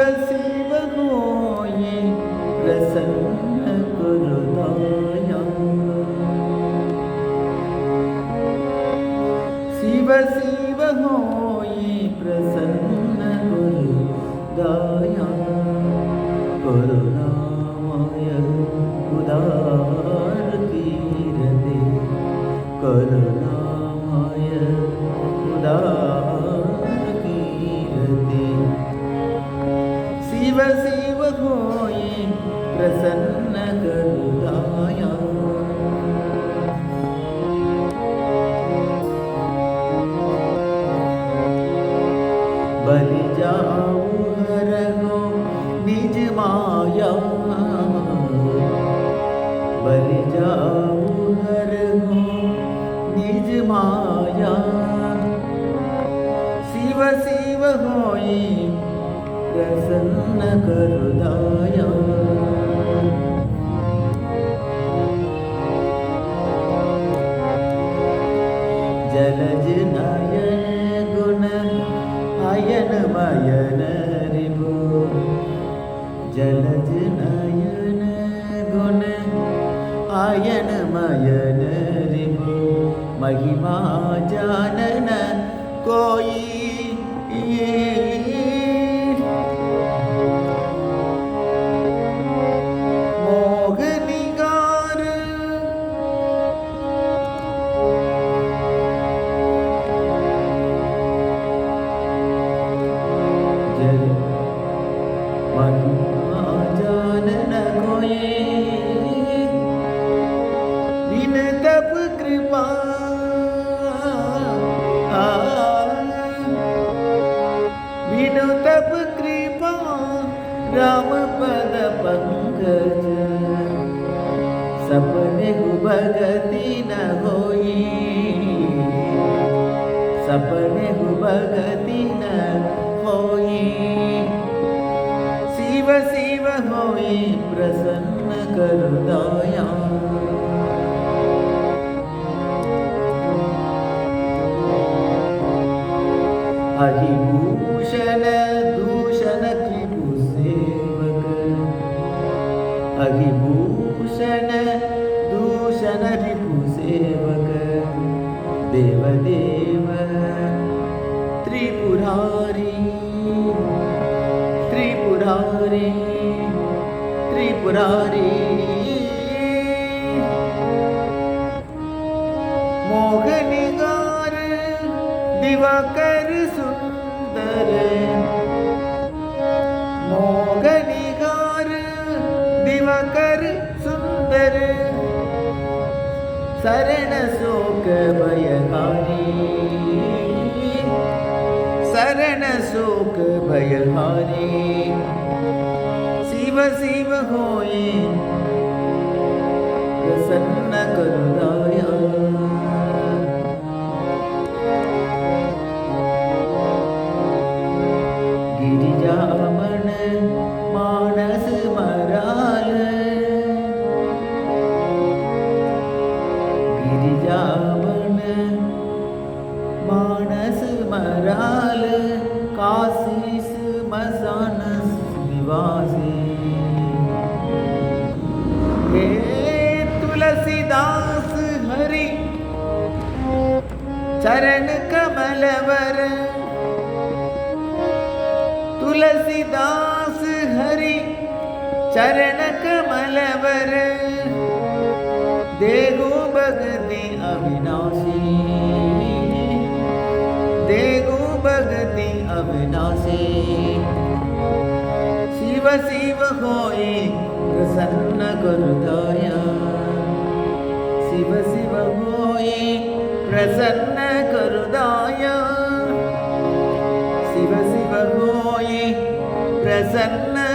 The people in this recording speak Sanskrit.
शिव प्रसन्न कुरुदाया शिव शिव हो ये प्रसन्न कुरु गा जाऊ हर हो निज माया बल जाऊ हर हो निज माया शिव शिव होई, प्रसन्न करुदाया अयन मयन रिभु जलज नयन गुण अयन मयन रिभु महिमा जानन कोई सपने भगति न सपने भगति न अहिभूषण दूषण त्रिभु सेवक? अहिभूषण दूषण रिपु सेवक? देवदेव त्रिपुरारी त्रिपुरारी त्रिपुरारी। मोहनिगार दिवाकर சரண சோக பயஹாரி சரண சோக பயஹாரி சிவ சிவ ஹோயே பிரசன்ன கருதாரி काशीस मसानस निवासी। हे तुलसीदास हरि, चरण कमलवर। तुलसीदास हरि, चरण कमलवर। देगो भगति अविनाशी। भगति अविनाशी शिव शिव होई प्रसन्न करुदाया शिव शिव होई प्रसन्न करुदाया शिव शिव होई प्रसन्न